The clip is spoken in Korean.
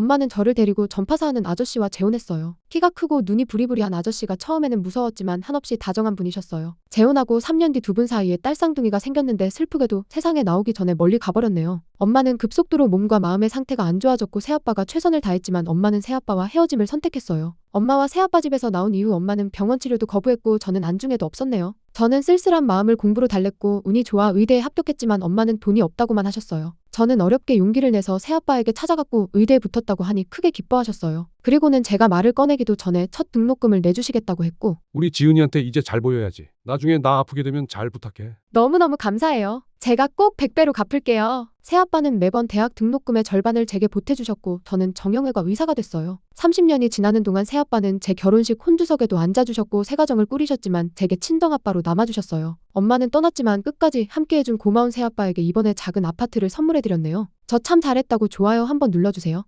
엄마는 저를 데리고 전파사 하는 아저씨와 재혼했어요. 키가 크고 눈이 부리부리한 아저씨가 처음에는 무서웠지만 한없이 다정한 분이셨어요. 재혼하고 3년 뒤 두 분 사이에 딸 쌍둥이가 생겼는데 슬프게도 세상에 나오기 전에 멀리 가버렸네요. 엄마는 급속도로 몸과 마음의 상태가 안 좋아졌고 새아빠가 최선을 다했지만 엄마는 새아빠와 헤어짐을 선택했어요. 엄마와 새아빠 집에서 나온 이후 엄마는 병원 치료도 거부했고 저는 안중에도 없었네요. 저는 쓸쓸한 마음을 공부로 달랬고 운이 좋아 의대에 합격했지만 엄마는 돈이 없다고만 하셨어요. 저는 어렵게 용기를 내서 새아빠에게 찾아갔고 의대에 붙었다고 하니 크게 기뻐하셨어요. 그리고는 제가 말을 꺼내기도 전에 첫 등록금을 내주시겠다고 했고 우리 지은이한테 이제 잘 보여야지. 나중에 나 아프게 되면 잘 부탁해. 너무너무 감사해요. 제가 꼭 100배로 갚을게요. 새아빠는 매번 대학 등록금의 절반을 제게 보태주셨고 저는 정형외과 의사가 됐어요. 30년이 지나는 동안 새아빠는 제 결혼식 혼주석에도 앉아주셨고 새가정을 꾸리셨지만 제게 친정아빠로 남아주셨어요. 엄마는 떠났지만 끝까지 함께해준 고마운 새아빠에게 이번에 작은 아파트를 선물해드렸네요. 저 참 잘했다고 좋아요 한번 눌러주세요.